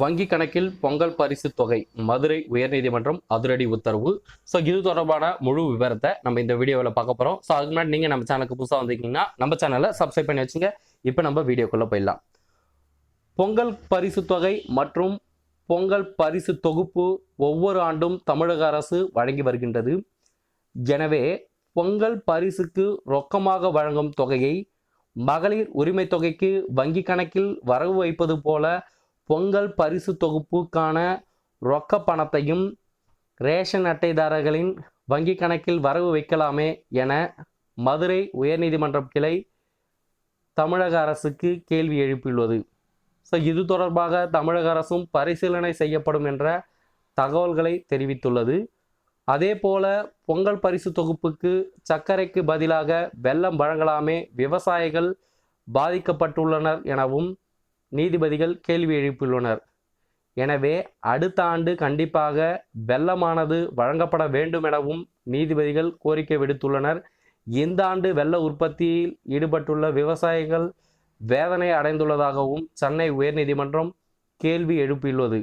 வங்கி கணக்கில் பொங்கல் பரிசு தொகை மதுரை உயர்நீதிமன்றம் அதிரடி உத்தரவு. ஸோ இது தொடர்பான முழு விவரத்தை நம்ம இந்த வீடியோவில் பார்க்க போகிறோம் ஸோ அதுக்கு முன்னாடி நீங்கள் நம்ம சேனலுக்கு புதுசாக வந்திருக்கீங்கன்னா நம்ம சேனலை சப்ஸ்கிரைப் பண்ணி வச்சுங்க. இப்போ நம்ம வீடியோக்குள்ளே போயிடலாம். பொங்கல் பரிசு தொகை மற்றும் பொங்கல் பரிசு தொகுப்பு ஒவ்வொரு ஆண்டும் தமிழக அரசு வழங்கி வருகின்றது. எனவே பொங்கல் பரிசுக்கு ரொக்கமாக வழங்கும் தொகையை மகளிர் உரிமை தொகைக்கு வங்கி கணக்கில் வரவு வைப்பது போல பொங்கல் பரிசு தொகுப்புக்கான ரொக்க பணத்தையும் ரேஷன் அட்டைதாரர்களின் வங்கி கணக்கில் வரவு வைக்கலாமே என மதுரை உயர்நீதிமன்றம் கிளை தமிழக அரசுக்கு கேள்வி எழுப்பியுள்ளது. ஸோ இது தொடர்பாக தமிழக அரசும் பரிசீலனை செய்யப்படும் என்ற தகவல்களை தெரிவித்துள்ளது. அதே போல பொங்கல் பரிசு தொகுப்புக்கு சர்க்கரைக்கு பதிலாக வெள்ளம் வழங்கலாமே விவசாயிகள் பாதிக்கப்பட்டுள்ளனர் எனவும் நீதிபதிகள் கேள்வி எழுப்பியுள்ளனர். எனவே அடுத்த ஆண்டு கண்டிப்பாக வெள்ளமானது வழங்கப்பட வேண்டும் எனவும் நீதிபதிகள் கோரிக்கை விடுத்துள்ளனர். இந்த ஆண்டு வெள்ள உற்பத்தியில் ஈடுபட்டுள்ள விவசாயிகள் வேதனை அடைந்துள்ளதாகவும் சென்னை உயர்நீதிமன்றம் கேள்வி எழுப்பியுள்ளது.